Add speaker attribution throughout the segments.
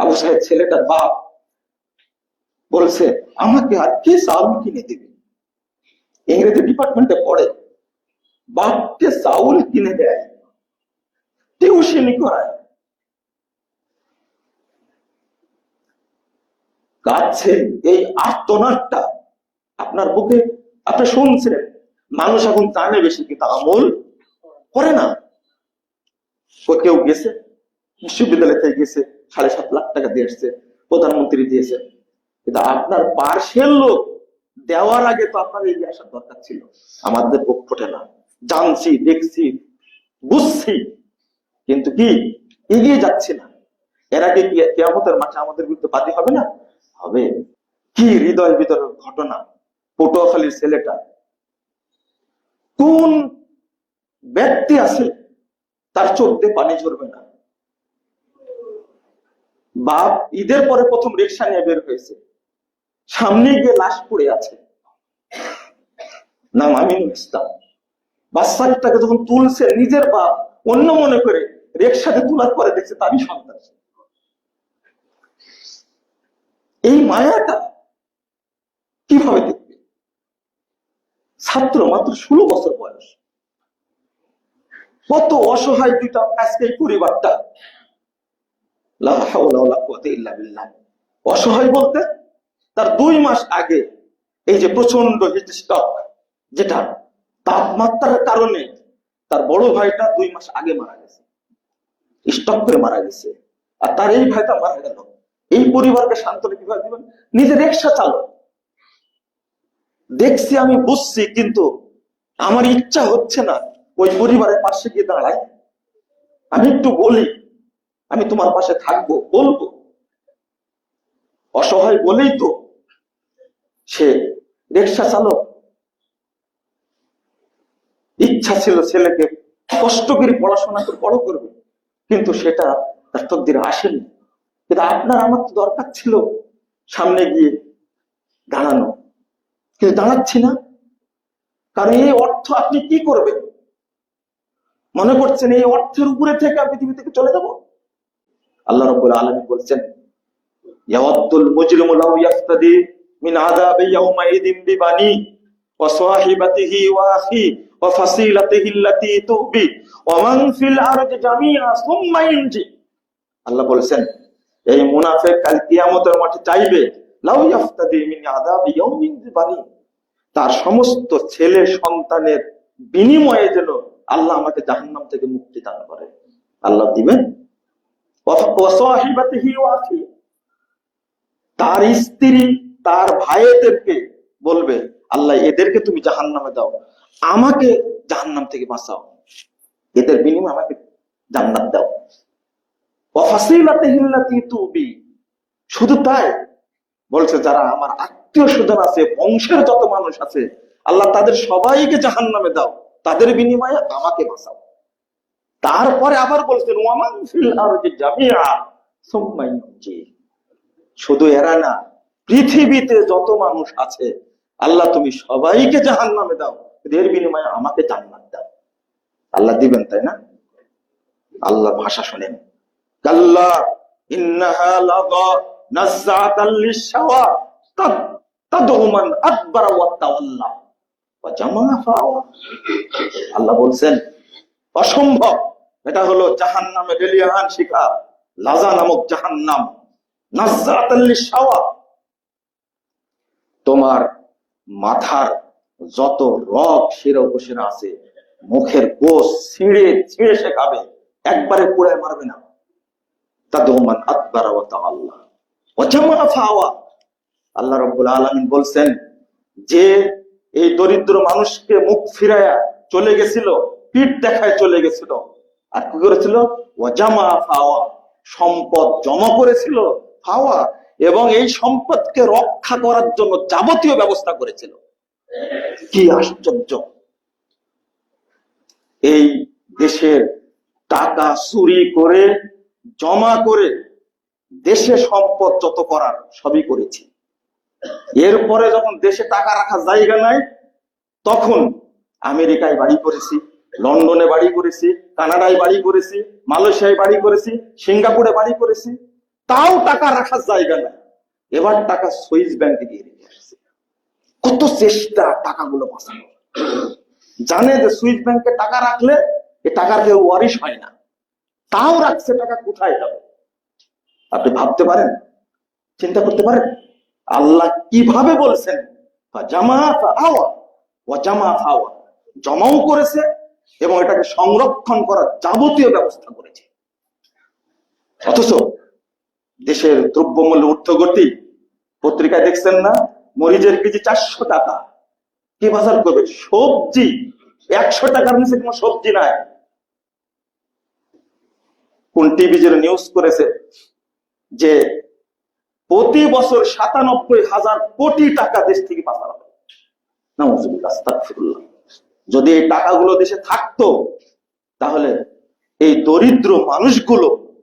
Speaker 1: আবু সাহেব ছেলেটার বাপ বলছে, আমাকে আর কে চাউল কিনে দিবে? ইংরেজি ডিপার্টমেন্টে পড়ে, বাপকে চাউল কিনে দেয়, টিউশনি করায়। কাছে এই আর্তনাদটা আপনার বুকে, আপনি শুনছেন মানুষ এখন জানে বেশি কিন্তু আমল করে না। কেউ গেছে? বিশ্ববিদ্যালয় থেকে গেছে। সাড়ে সাত লাখ টাকা দিয়ে এসছে প্রধানমন্ত্রী দিয়েছে। কিন্তু আপনার পার্শ্বের লোক দেওয়ার আগে তো আপনার এই আসার দরকার ছিল। আমাদের বুক ফোটে না। জানছি, দেখছি, বুঝছি। কিন্তু কি? এগিয়ে যাচ্ছে না। এর আগে কি কেয়ামতের মাঠে আমাদের বিরুদ্ধে বাদী হবে না? হবে। কি হৃদয় ভিতরের ঘটনা? পটুয়াখালীর ছেলেটা। কোন ব্যক্তি আছে, তার চোখ দিয়ে পানি ঝরবে না। বাপ ঈদের পরে প্রথম রিক্সা নিয়ে বের হয়েছে। সামনে গিয়ে লাশ পড়ে আছে। নাম আমিনুল ইসলাম। বাচ্চাটাকে যখন তুলছে, নিজের বাপ অন্য মনে করে রিক্সাতে তোলার পরে দেখছে তারই সন্তান এই মায়াটা কীভাবে দেখবে? ছাত্র মাত্র ষোলো বছর বয়স। কত অসহায় দুইটা আজকে এই পরিবারটা লা হাওলা ওয়ালা কুওয়াতা ইল্লা বিল্লাহ। অসহায় বলতে তার দুই মাস আগে এই যে প্রচণ্ড হিট স্টক যেটা তাপমাত্রার কারণে তার বড় ভাইটা দুই মাস আগে মারা গেছে। স্টক করে মারা গেছে। আর তার এই ভাইটা মারা গেল। এই পরিবারকে সান্ত্বনা কীভাবে দিবেন? নিজে রিক্সা চালক। দেখছি আমি, বুঝছি, কিন্তু আমার ইচ্ছা হচ্ছে না ওই পরিবারের পাশে গিয়ে দাঁড়াই আমি একটু বলি আমি তোমার পাশে থাকব, বলব। অসহায় বলেই তো সে রিক্সা চালক। ইচ্ছা ছিল ছেলেকে কষ্ট করে পড়াশোনা বড় করবে, কিন্তু সেটা তার তকদির আসেনি। কিন্তু আপনার আমার তো দরকার ছিল সামনে গিয়ে দাঁড়ানো। কিন্তু দাঁড়াচ্ছি না। কারণ এই অর্থ আপনি কি করবেন? মনে করছেন এই অর্থের উপরে থেকে আমি পৃথিবী থেকে চলে যাব? আল্লাহ রব্বুল আলামিন বলছেন এই কাল চাইবে, লাউ তার সমস্ত ছেলে সন্তানের বিনিময়ে যেন আল্লাহ আমাকে জাহান্নাম থেকে মুক্তি দান করে। আল্লাহ দিবেন ওয়া- ওয়া সাহিবাতিহি ওয়া আখি তার স্ত্রী, তার ভাইদেরকে বলবে, আল্লাহ, এদেরকে তুমি জাহান নামে দাও। আমাকে জাহান্নাম থেকে বাঁচাও। এদের বিনিময়ে আমাকে জান্নাত দাও। শুধু তাই বলছে, যারা আমার আত্মীয় স্বজন আছে, বংশের যত মানুষ আছে, আল্লাহ তাদের সবাইকে জাহান নামে দাও। তাদের বিনিময়ে আমাকে বাঁচাও। তারপরে আবার বলছেন ওয়ামান ফিল শুধু এরা না, পৃথিবীতে যত মানুষ আছে, আল্লাহ তুমি সবাইকে জাহান নামে দাও এর বিনিময়ে আমাকে জান্নাত দাও। আল্লাহ দিবেন, তাই না? আল্লাহ ভাষা শোনেন। কাল্লা ইন্নাহা লাগা লিশাওয়া আদবারা ওয়া তাওয়াল্লা। ওয়া জামা ফাওয়া। আল্লাহ বলছেন, অসম্ভব। এটা হলো জাহান্নামে রেলিয়ান শিখা লাজা নামক নাযাতাল লিশাওয়া তোমার মাথার যত রগ শিরা উপশিরা আছে, মুখের কোষ ছিঁড়ে ছিঁড়ে সে খাবে, একবারে পুড়ে মারবে না। আকবারা তাআল্লা ওয়া জামা ফাওয়া। আল্লাহ রাব্বুল আলামিন বলছেন, যে এই দরিদ্র মানুষকে মুখ ফিরায়া চলে গেছিল, পিঠ দেখায় চলে গেছিল আর কি করেছিল? জামা ফাওয়া, সম্পদ জমা করেছিল ফাওয়া, এবং এই সম্পদকে রক্ষা করার জন্য যাবতীয় ব্যবস্থা করেছিল। কি আশ্চর্য! এই দেশের টাকা চুরি করে, জমা করে দেশে সম্পদ যত করার সবই করেছি। এরপরে যখন দেশে টাকা রাখার জায়গা নাই, তখন আমেরিকায় বাড়ি করেছি। লন্ডনে বাড়ি করেছি, কানাডায় বাড়ি করেছি, মালয়েশিয়ায় বাড়ি করেছি, সিঙ্গাপুরে বাড়ি করেছি, তাও টাকা রাখার জায়গা নাই। এবার টাকা সুইস ব্যাংকে দিয়ে রেখে আসছে। কত চেষ্টা টাকাগুলো বাঁচানো জানে যে সুইস ব্যাংকে টাকা রাখলে এ টাকার কেউ ওয়ারিশ হয় না। তাও রাখছে টাকা কোথায় যাবে? আপনি ভাবতে পারেন? চিন্তা করতে পারেন? আল্লাহ কীভাবে বলছেন? জামা আওয়া ও জামা আওয়া জমাও করেছে এবং এটাকে সংরক্ষণ করার যাবতীয় ব্যবস্থা করেছে। অথচ দেশের দ্রব্যমূল্য ঊর্ধ্বগতি পত্রিকায় দেখছেন না? মরিচের কেজি চারশো টাকা। কি বাজার করবে? সবজি, একশো টাকার নিচে কোনো সবজি নাই। কোন টিভি যেন নিউজ করেছে যে প্রতি বছর সাতানব্বই হাজার কোটি টাকা দেশ থেকে পাচার হবে। আস্তাগফিরুল্লাহ। যদি এই টাকাগুলো দেশে থাকতো, তাহলে এই দরিদ্র মানুষগুলো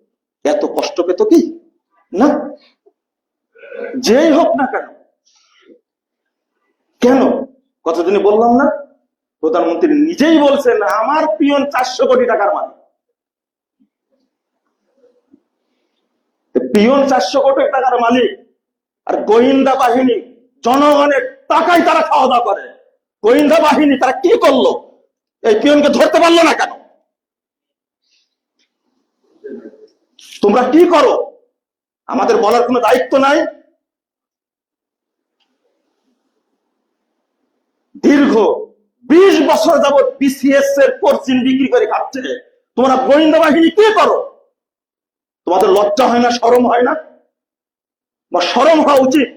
Speaker 1: এত কষ্ট পেত কি? না। যেই হোক না কেন। কেন? কতদিনই বললাম না। প্রধানমন্ত্রী নিজেই বলছেন, আমার পিয়ন চারশো কোটি টাকার মালিক। পিয়ন চারশো কোটি টাকার মালিক আর গোয়েন্দা বাহিনী, জনগণের টাকায় তারা খাওয়া দাওয়া করে। গোয়েন্দা বাহিনী তারা কি করল? এই পিয়নকে ধরতে পারল না কেন? তোমরা কি করো? আমাদের বলার কোনো দায়িত্ব নাই। দীর্ঘ বিশ বছর যাবৎ বিসিএস এর পশ্চিম বিক্রি করে খাচ্ছে, তোমরা গোয়েন্দা বাহিনী কি করো? তোমাদের লজ্জা হয় না সরম হয় না? বা সরম হওয়া উচিত?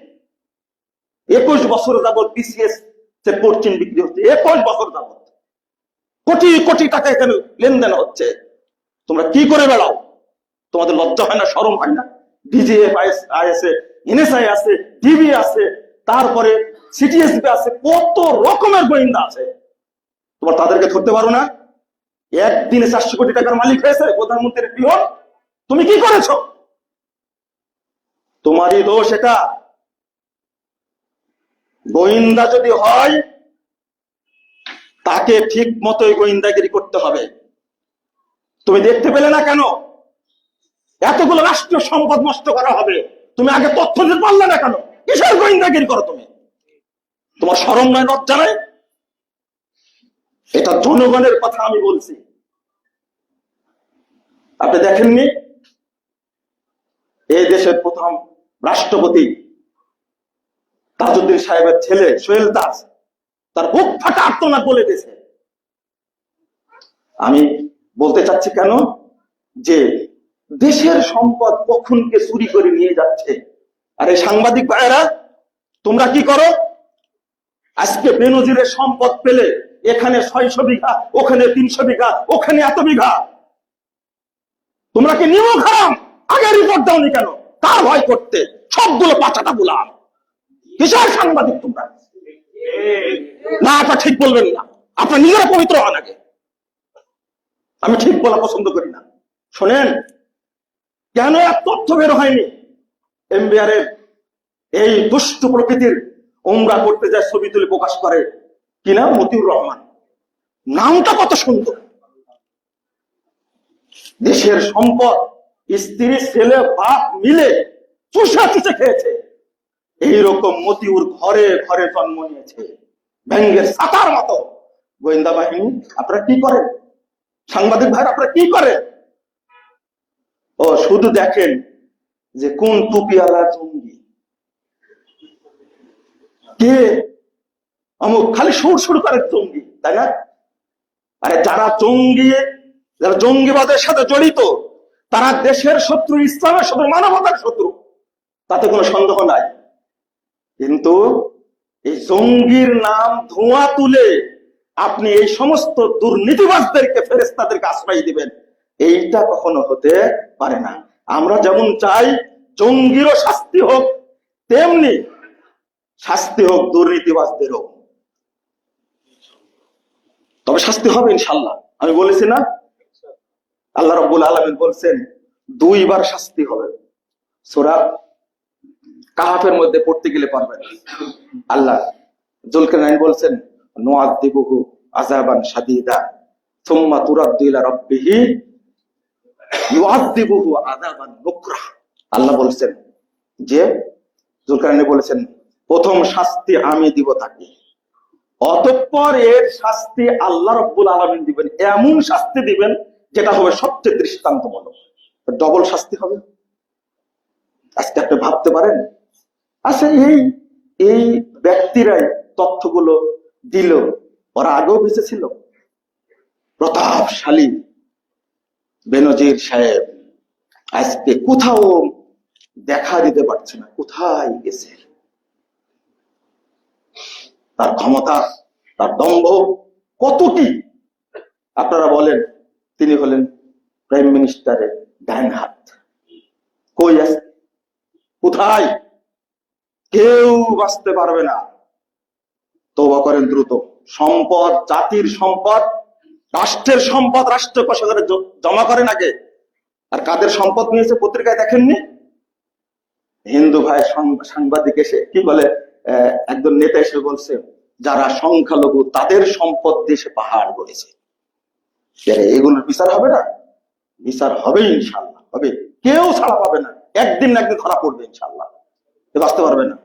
Speaker 1: একুশ বছর যাবৎ বিসিএস এর পশ্চিম বিক্রি হচ্ছে। একুশ বছর যাবৎ কোটি কোটি টাকা এখানে লেনদেন হচ্ছে। তোমরা কি করে বেড়াও? তোমাদের লজ্জা হয় না সরম হয় না? আছে ডিবি আছে, তারপরে সিটিএসবি আছে, কত রকমের গোয়েন্দা আছে। তোমার তাদেরকে ধরতে পারো না? একদিনে চারশো কোটি টাকার মালিক হয়েছে, প্রধানমন্ত্রীর পিয়ন। তুমি কি করেছ? তোমারই দোষ এটা। গোয়েন্দা যদি হয়, তাকে ঠিক মতোই গোয়েন্দাগিরি করতে হবে। তুমি দেখতে পেলে না কেন? এতগুলো রাষ্ট্রীয় সম্পদ নষ্ট করা হবে। তুমি আগে তথ্য দিতে পারলে না কেন? কিসের গোয়েন্দাগিরি করো তুমি? তোমার সরম নয়, লজ্জা নয়? এটা জনগণের কথা আমি বলছি। আপনি দেখেননি? এই দেশের প্রথম রাষ্ট্রপতি তাজউদ্দিন সাহেবের ছেলে সোহেল দাস, তার বুক ফাটা আত্মনাদ বলে দিয়েছে। আমি বলতে চাচ্ছি কেন যে দেশের সম্পদ কখনকে চুরি করে নিয়ে যাচ্ছে? আর এই সাংবাদিক ভাইয়েরা, তোমরা কি করো? আজকে বেনজিরের সম্পদ পেলে এখানে ছয়শো বিঘা, ওখানে তিনশো বিঘা, ওখানে এত বিঘা। তোমরা কি নিয়ম খারাপ আগে রিপোর্ট দাওনি কেন? কার ভয় করতে? সবগুলো পাচাটা বুলাম কিসের সাংবাদিক তোমরা? না আপনার ঠিক বলবেন না। আপনার নিজেরা পবিত্র হন আগে। আমি ঠিক বলা পছন্দ করি না। শোনেন, কেন এক তথ্য বের হয়নি? এমবিআর এর এই দুষ্ট প্রকৃতির ওমরা করতে যায় ছবি তুলে প্রকাশ করে। কিনা মতিউর রহমান। নামটা কত সুন্দর। দেশের সম্পদ, স্ত্রী, ছেলে, বাপ মিলে চুষা চুষে খেয়েছে। এইরকম মতিউর ঘরে ঘরে জন্ম নিয়েছে। ব্যাঙ্গের সাতার মতো। গোয়েন্দা বাহিনী, আপনারা কি করেন? সাংবাদিক ভাই আপনারা কি করেন? ও, শুধু দেখেন যে কোন টুপিওয়ালা জঙ্গি। কে? অমুক খালি সুর সুর করে জঙ্গি, তাই না? আরে যারা জঙ্গি, যারা জঙ্গিবাদের সাথে জড়িত, তারা দেশের শত্রু, ইসলামের শত্রু, মানবতার শত্রু, তাতে কোনো সন্দেহ নাই। কিন্তু এই জঙ্গির নাম ধোঁয়া তুলে আপনি এই সমস্ত দুর্নীতিবাজদেরকে ফেরেস্তাদেরকে আশ্রয় দিবেন, এইটা কখনো হতে পারে না। আমরা যেমন চাই জঙ্গিরও শাস্তি হোক, তেমনি শাস্তি হোক দুর্নীতিবাজদেরও। তবে শাস্তি হবে ইনশাল্লাহ আমি বলেছি না? আল্লাহ রব্বুল আলমিন বলছেন, দুইবার শাস্তি হবে। সোরা কাহাফের মধ্যে পড়তে গেলে পারবেন আল্লাহ জুলকার বলছেন নোয়াদ দিবহু আজাবান সাদিদা সুম্মা তুরাদ্দু ইলা রাব্বিহি ইউআযযিবুহু আযাবান নুকরা। আল্লাহ বলছেন যে জুলকারনি বলেছেন, প্রথম শাস্তি আমি দিব তাকে। অতঃপর এর শাস্তি আল্লাহ রব্বুল আলমিন দিবেন। এমন শাস্তি দিবেন যেটা হবে সবচেয়ে দৃষ্টান্তমূলক। ডবল শাস্তি হবে। আজকে আপনি ভাবতে পারেন আচ্ছা এই এই ব্যক্তিরাই তথ্যগুলো দিল। ওরা আগেও বেঁচে ছিল। প্রতাপশালী বেনজির সাহেব আজকে কোথাও দেখা দিতে পারছে না। কোথায় গেছে? তার ক্ষমতা, তার দম্ভ কত কি আপনারা বলেন, তিনি হলেন প্রাইম মিনিস্টারের ডাইন হাত কই আছে কোথায়? কেউ বাঁচতে পারবে না। তৌবা করেন দ্রুত। সম্পদ, জাতির সম্পদ, রাষ্ট্রের সম্পদ রাষ্ট্র কোষাগারে জমা করেন আগে। আর কাদের সম্পদ নিয়েছে পত্রিকায় দেখেননি? হিন্দু ভাই সাংবাদিক এসে কি বলে একজন নেতা এসে বলছে, যারা সংখ্যালঘু, তাদের সম্পদ দেশে পাহাড় গড়েছে। এগুলোর বিচার হবে না? বিচার হবে ইনশাল্লাহ। হবে। কেউ ছাড়া পাবে না। একদিন না একদিন ধরা পড়বে ইনশাল্লাহ। বাঁচতে পারবে না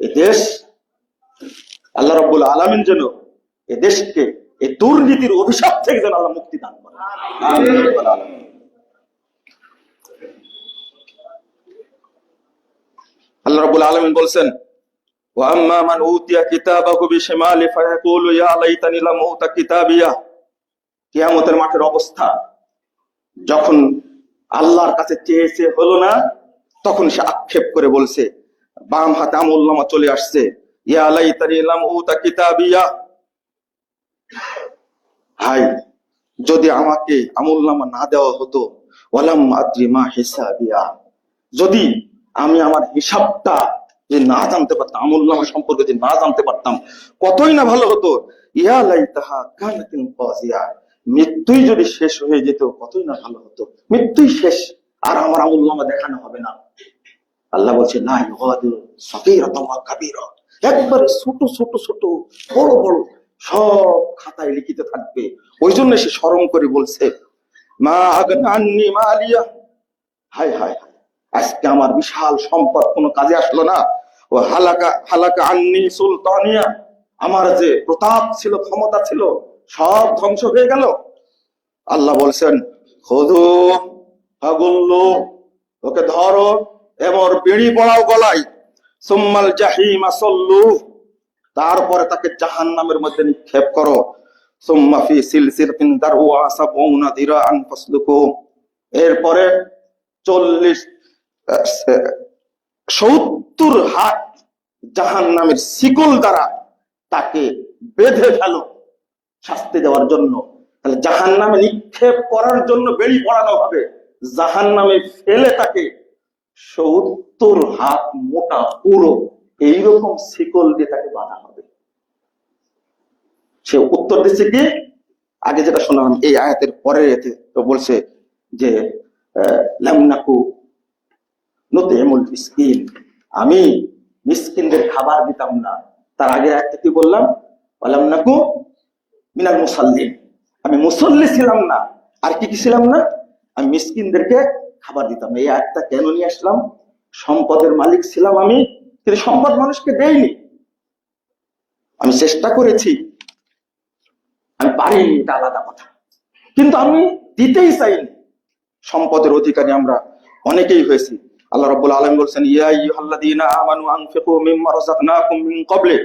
Speaker 1: এই দেশ আল্লাহ রব্বুল আলমিন যেন এ দেশকে এই দুর্নীতির অভিশাপ থেকে যেন আল্লাহ মুক্তি দান করে আমিন রব্বুল আলামিন। আল্লাহ রব্বুল আলমিন বলছেন وأما من أوتي كتابه بشماله فيقول يا ليتني لم أوت كتابيه কিয়ামতের মাঠের অবস্থা যখন আল্লাহর কাছে চেয়েছে হলো না তখন সে আক্ষেপ করে বলছে বাম হাতে আমুল্লামা চলে আসছে। ইয়া লাইতানি লাম উতা কিতাবিয়া। হাই, যদি আমাকে আমুল্লামা না দেওয়া হতো, ওয়ালাম আদ্রি মা হিসাবিয়া। যদি আমি আমার হিসাবটা যে না জানতে পারতাম আমুল্লামা সম্পর্কে যে না জানতে পারতাম, কতই না ভালো হতো, ইয়া লাইতাহা কানাতিন কাজিয়া। মৃত্যুই যদি শেষ হয়ে যেত, কতই না ভালো হতো। মৃত্যুই শেষ, আর আমার আমুল্লামা দেখানো হবে না। আল্লাহ বলছে না একবারে ছোট ছোট ছোট, বড় বড় সব খাতায় লিখিত থাকবে। ওই জন্য সে স্মরণ করে বলছে, মা মালিয়া। হায় হায় আজকে আমার বিশাল সম্পদ কোনো কাজে আসলো না। ও হালাকা হালাকা আন্নি সুলতানিয়া, আমার যে প্রতাপ ছিল, ক্ষমতা ছিল, সব ধ্বংস হয়ে গেল। আল্লাহ বলছেন, খোদু হাগুল্লু ওকে ধরো এমর বেড়ি পড়াও গলায়, সুম্মাল জাহিম আসল্লু তারপরে তাকে জাহান নামের মধ্যে নিক্ষেপ করো। সুম্মা ফি সিলসিলাতিন দারওয়া সাবউনা দিরাআন ফাসলুকু। এরপরে চল্লিশ সত্তর হাত জাহান নামের শিকল দ্বারা তাকে বেঁধে ফেলো শাস্তি দেওয়ার জন্য। তাহলে জাহান নামে নিক্ষেপ করার জন্য বেড়ি পড়ানো হবে। জাহান নামে ফেলে তাকে সত্তর হাত মোটা পুরো এইরকম শিকল দিয়ে তাকে বাঁধা হবে। সে উত্তর দিচ্ছে কি? আগে যেটা শোনালাম, এই আয়াতের পরের এতে তো বলছে যে লামনাকু মিসকিন। আমি মিসকিনদের খাবার দিতাম না। তার আগে একটা কি বললাম? বললাম নাকু মিনাল মুসাল্লিম আমি মুসল্লি ছিলাম না। আর কি কি ছিলাম না? আমি মিসকিনদেরকে খাবার দিতাম। এই আয়াতটা কেন নিয়ে আসলাম? সম্পদের মালিক ছিলাম আমি, কিন্তু সম্পদ মানুষকে দেয়নি। আমি চেষ্টা করেছি। আমি পারিনি এটা আলাদা কথা। কিন্তু আমি দিতেই চাইনি। সম্পদের অধিকারী আমরা অনেকেই হয়েছি। আল্লাহ রাব্বুল আলামিন বলছেন, ইয়া আইয়ুহাল্লাযীনা আমানু আনফিকু মিম্মা রাযাকনাকুম মিন ক্বাবলি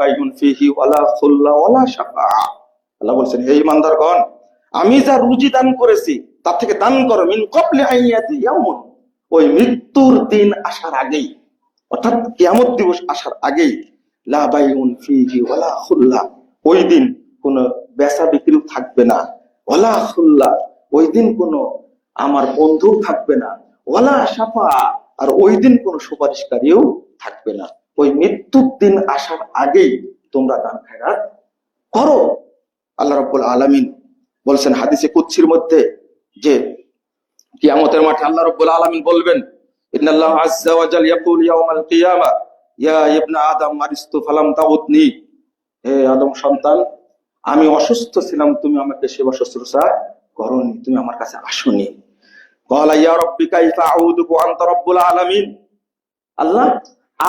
Speaker 1: বাইউন ফীহি ওয়ালা খুল্লা ওয়ালা শাফাআ। আল্লাহ বলছেন, হে ইমানদারগণ আমি যা রুজি দান করেছি তার থেকে দান করো মিন ক্বাবলি আন ইয়াতিয়া ইয়াউমুন। ওই মৃত্যুর দিন আসার আগেই, অর্থাৎ কিয়ামত দিবস আসার আগেই, লা বাইউন ফীহি ওয়ালা খুল্লা। ওই দিন কোনো বেচা বিক্রি থাকবে না। ওয়ালা খুল্লা, ওই দিন কোনো আমার বন্ধু থাকবে না। ওয়ালা সাফা আর ওই দিন কোনো সুপারিশকারীও থাকবে না। ওই মৃত্যুর দিন আসার আগেই তোমরা দান খায়রাত করো। আল্লাহ রাব্বুল আলামিন বলছেন হাদিসে কুচ্ছির মধ্যে যে কিয়ামতের মাঠে আল্লাহ রব্বুল আলমিন বলবেন ইয়া আদম আদম সন্তান, আমি অসুস্থ ছিলাম, তুমি আমাকে সেবা শুশ্রূষা করি তুমি আমার কাছে আসনি। কলা আলামিন। আল্লাহ,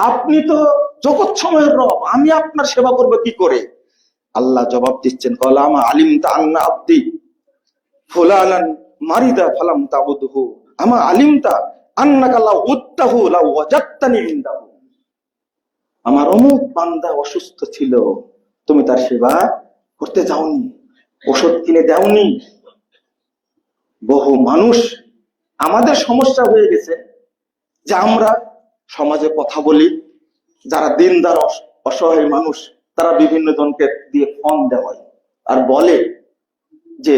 Speaker 1: আপনি তো জগৎ সময়ের রব, আমি আপনার সেবা করব কি করে? আল্লাহ জবাব দিচ্ছেন কলা আমা আলিম তা আন্না আব্দি, ফুলানান মারিদা ফালাম তাবুদহু। আমা আলিম তা আন্নাকা উত্তাহু লাউ ওয়াজাত্তানি ইনদাহু আমার অমুক বান্দা অসুস্থ ছিল, তুমি তার সেবা করতে যাওনি, ওষুধ কিনে দাওনি। বহু মানুষ আমাদের সমস্যা হয়ে গেছে যে আমরা সমাজে কথা বলি, যারা দিনদার অসহায় মানুষ, তারা বিভিন্ন জনকে দিয়ে ফোন দেওয়ায় আর বলে যে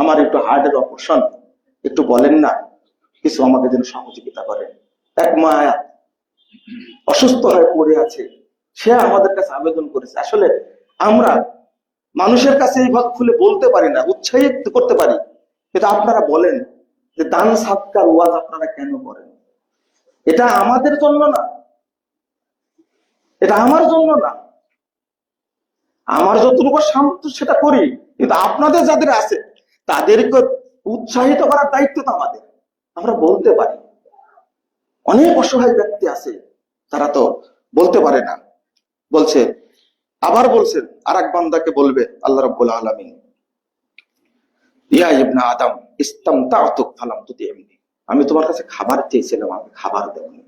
Speaker 1: আমার একটু হার্টের অপারেশন একটু বলেন না, কিছু আমাকে যেন সহযোগিতা করেন এক মায়া অসুস্থ হয়ে পড়ে আছে, সে আমাদের কাছে আবেদন করেছে। আসলে আমরা মানুষের কাছে এই ভাগ খুলে বলতে পারি না, উৎসাহিত করতে পারি। কিন্তু আপনারা বলেন যে দান সাতকার ওয়াজ আপনারা কেন করেন? এটা আমাদের জন্য না। এটা আমার জন্য না। আমার যতটুকু সামর্থ্য সেটা করি, কিন্তু আপনাদের যাদের আছে তাদেরকে উৎসাহিত করার দায়িত্ব তো আমাদের। আমরা বলতে পারি। অনেক অসহায় ব্যক্তি আছে, তারা তো বলতে পারে না। বলছে, আবার বলছেন আর এক বান্দাকে বলবে, আল্লাহ রব্বুল আলমিন, ইয়া ইবনা আদম ইস্তাম তাতুক ফালাম তুতি এমনি আমি তোমার কাছে খাবার চেয়েছিলাম আমি খাবার দেবনি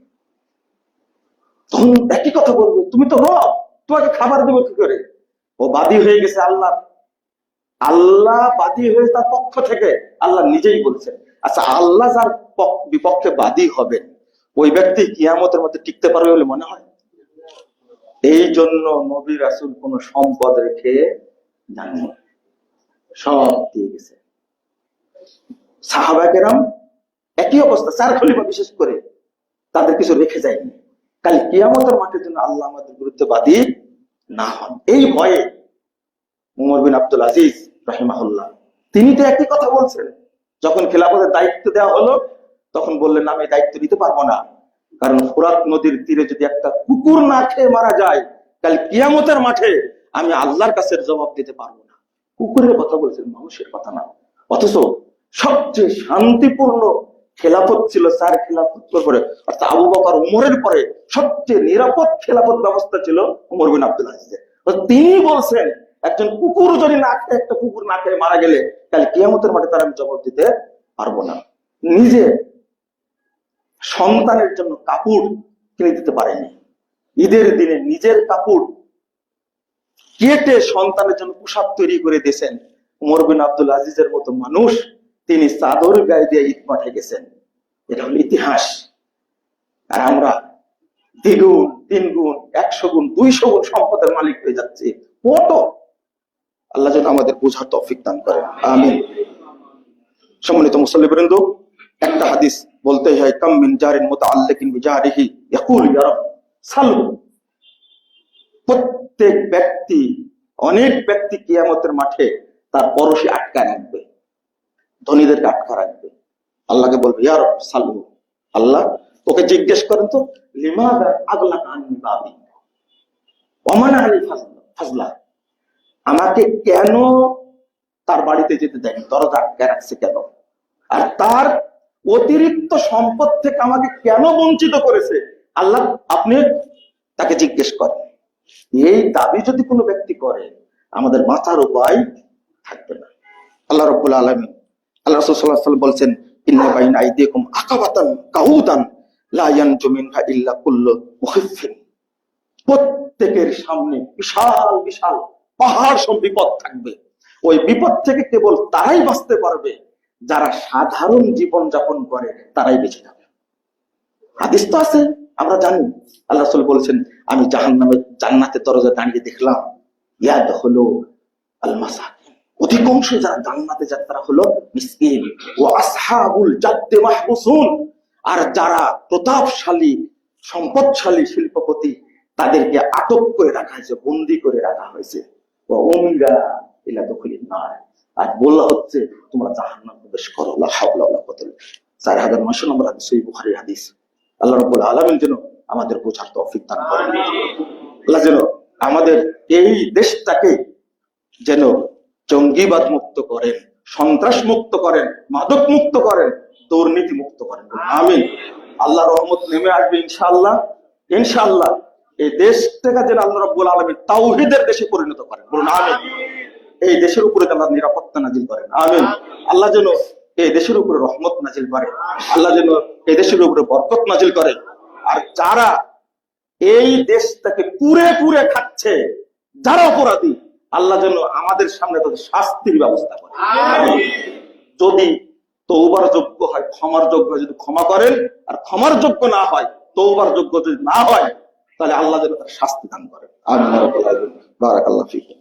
Speaker 1: তখন একই কথা বলবে, তুমি তো রব, তোমাকে খাবার দেবো কি করে? ও বাদী হয়ে গেছে আল্লাহ। আল্লাহ বাদী হয়ে তার পক্ষ থেকে আল্লাহ নিজেই বলছেন আচ্ছা আল্লাহ যার বিপক্ষে বাদী হবেন ওই ব্যক্তি কিয়ামতের মধ্যে টিকতে পারবে বলে মনে হয়? এই জন্য নবী রাসুল কোন সম্পদ রেখে যাননি। সব দিয়ে গেছে। সাহাবাকেরাম একই অবস্থা, চার খলিফা বিশেষ করে তাদের কিছু রেখে যায়নি। কাল কিয়ামতের মাঠের জন্য আল্লাহ আমাদের বিরুদ্ধে বাদী না হন। এই ভয়ে উমর বিন আব্দুল আজিজ রাহিমাহুল্লাহ। তিনি তো একই কথা বলছেন। যখন খেলাফতের দায়িত্ব দেওয়া হলো, তখন বললেন, আমি দায়িত্ব নিতে পারব না। কারণ ফোরাত নদীর তীরে যদি একটা কুকুর না খেয়ে মারা যায়, কাল কিয়ামতের মাঠে আমি আল্লাহর কাছে জবাব দিতে পারব না। কুকুরের কথা বলছেন, মানুষের কথা না। অথচ সবচেয়ে শান্তিপূর্ণ খেলাফত ছিল চার খেলাফত পরে। অর্থাৎ আবু বকর উমরের পরে সবচেয়ে নিরাপদ খেলাফত ব্যবস্থা ছিল উমর বিন আব্দুল আজিজের। তিনি বলছেন একজন কুকুর যদি না খেয়ে, একটা কুকুর না খেয়ে মারা গেলে, তাহলে কিয়ামতের মাঠে তার আমি জবাব দিতে পারব না। নিজে সন্তানের জন্য কাপড় কিনে দিতে পারেনি। ঈদের দিনে নিজের কাপড় কেটে সন্তানের জন্য পোশাক তৈরি করে দিয়েছেন। উমর বিন আব্দুল আজিজের মতো মানুষ, তিনি চাদর গায়ে দিয়ে ঈদ মাঠে গেছেন। এটা হলো ইতিহাস। আর আমরা দ্বিগুণ তিন গুণ একশো গুণ, দুইশো গুণ সম্পদের মালিক হয়ে যাচ্ছে। কত আল্লাহ যেন আমাদের বোঝার তৌফিক দান করেন। আমিন। সম্মানিত মুসল্লিবৃন্দ, একটা হাদিস বলতে হয়, কাম মিন জারিন মুতাআল্লিকিন বিজারিহি ইয়াকুল ইয়া রাব সালু। প্রত্যেক ব্যক্তি, অনেক ব্যক্তি কিয়ামতের মাঠে তার পরশে আটকা রাখবে, ধনীদেরকে আটকা রাখবে। আল্লাহকে বলবে, ইয়া রব সালু। আল্লাহ ওকে জিজ্ঞেস করেন, তো লিমাদা আগলা কানি বাবি? অমানা আলী ফাজলা। আমাকে কেন তার বাড়িতে যেতে দেয়নি? দরজা আটকে রাখছে কেন? আর তার অতিরিক্ত সম্পদ থেকে আমাকে কেন বঞ্চিত করেছে? আল্লাহ আপনি তাকে জিজ্ঞেস করেন। এই দাবি যদি কোনো ব্যক্তি করে, আমাদের মাথার উপায় থাকবে না। আল্লাহ রব্বুল আলমী আল্লাহ রসুল্লাহ বলছেন কাউদান লা ইয়ানজু ইল্লা কুল্লু মুখিফিন প্রত্যেকের সামনে বিশাল বিশাল পাহাড় সব বিপদ থাকবে। ওই বিপদ থেকে কেবল তারাই বাঁচতে পারবে। যারা সাধারণ জীবন যাপন করে, তারাই বেঁচে যাবে। হাদিস তো আছে, আমরা জানি। আল্লাহ রসুল বলছেন, আমি জাহান নামে জান্নাতের দরজা দাঁড়িয়ে দেখলাম ইয়াদ হলো আল মাসাকিন অধিকাংশ যারা জান্নাতে যায়, তারা হলো মিসকিন ও আসহাবুল জাদ্দে মাহবুসুন। আর যারা প্রতাপশালী, সম্পদশালী শিল্পপতি, তাদেরকে আটক করে রাখা হয়েছে, বন্দি করে রাখা হয়েছে। যেন আমাদের বোঝার আল্লাহ যেন আমাদের এই দেশটাকে যেন জঙ্গিবাদ মুক্ত করেন, সন্ত্রাস মুক্ত করেন, মাদক মুক্ত করেন, দুর্নীতি মুক্ত করেন। আমিন। আল্লাহ রহমত নেমে আসবে ইনশাআল্লাহ। ইনশাআল্লাহ এই দেশটাকে যেন আল্লাহ রব্বুল আলমী তাওহিদের দেশে পরিণত করেন। বলুন আমিন। এই দেশের উপরে যেন আল্লাহ নিরাপত্তা নাজিল করেন। আমিন। আল্লাহ যেন এই দেশের উপরে রহমত নাজিল করে। আল্লাহ যেন এই দেশের উপরে বরকত নাজিল করে। আর যারা এই দেশটাকে পুরে পুরে খাচ্ছে যারা অপরাধী আল্লাহ যেন আমাদের সামনে তাদের শাস্তির ব্যবস্থা করে। যদি তৌবার যোগ্য হয় ক্ষমার যোগ্য যদি ক্ষমা করেন আর ক্ষমার যোগ্য না হয় তৌবার যোগ্য যদি না হয় তাহলে আল্লাহ যেন তার শাস্তি দান করেন আমিন ইয়া রাব্বাল আলামিন। বারাকাল্লাহ ফিকুম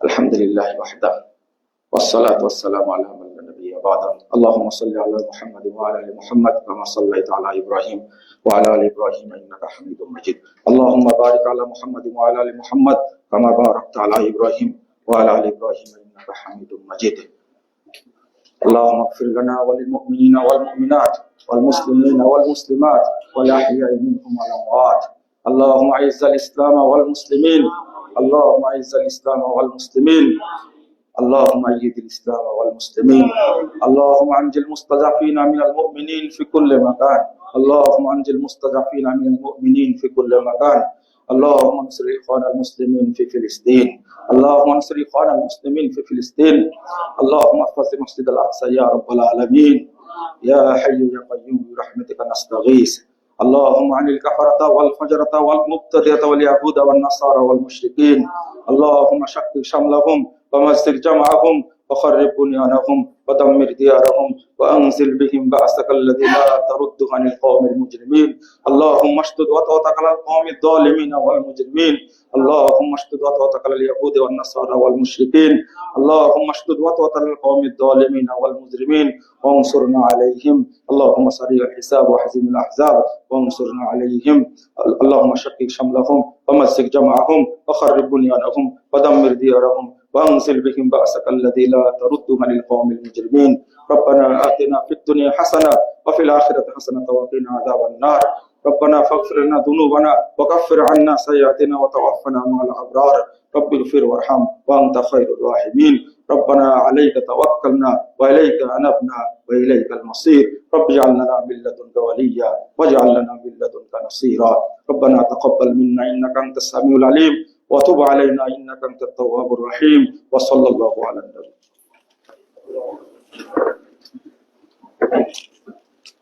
Speaker 1: الحمد لله وحده والصلاة والسلام على من لا نبي بعده اللهم صل على محمد وعلى آل محمد كما صليت على إبراهيم وعلى آل إبراهيم إنك حميد مجيد اللهم بارك على محمد وعلى آل محمد كما باركت على إبراهيم وعلى آل إبراهيم إنك حميد مجيد اللهم اغفر لنا وللمؤمنين والمؤمنات والمسلمين والمسلمات والأحياء منهم والأموات. اللهم أعز الإسلام والمسلمين. اللهم أعز الإسلام والمسلمين. اللهم أيد الإسلام والمسلمين. اللهم أنجي المستضعفين من المؤمنين في كل مكان. اللهم أنجي المستضعفين من المؤمنين في كل مكان. اللهم انصر إخوان المسلمين في فلسطين. اللهم انصر إخوان المسلمين في فلسطين. اللهم احفظ مسجد الأقصى يا رب العالمين. يا حي يا قيوم برحمتك نستغيث. اللهم عن الكفرة والفجرة والمبتدئة واليهود والنصارى والمشركين. اللهم شكل شملهم ومزق جمعهم وخرب بنيانهم ودمر ديارهم وأنزل بهم بأسك الذي لا ترد عن القوم المجرمين. اللهم اشدد وطأتك على القوم الظالمين والمجرمين. اللهم اشدد وطأتك على اليهود والنصارى والمشركين. اللهم اشدد وطأتك على القوم الظالمين والمجرمين. وانصرنا عليهم. اللهم سريع الحساب وحزم الأحزاب. وانصرنا عليهم. اللهم شقق شملهم ومسك جمعهم. وخرب بنيانهم ودمر ديارهم. وأنزل بهم بأسك الذي لا ترد عن القوم المجرمين ربنا آتنا في الدنيا حسنة وفي الآخرة حسنة وقنا عذاب النار. ربنا فاغفر لنا ذنوبنا وكفر عنا سيئاتنا وتوفنا مع الأبرار. رب اغفر وارحم وأنت خير الراحمين. ربنا عليك توكلنا وإليك أنبنا وإليك المصير. رب اجعل لنا من لدنك وليا واجعل لنا من لدنك نصيرا. ربنا تقبل منا إنك أنت السميع العليم. وتب علينا إنك أنت التواب الرحيم وصلى الله على النبي.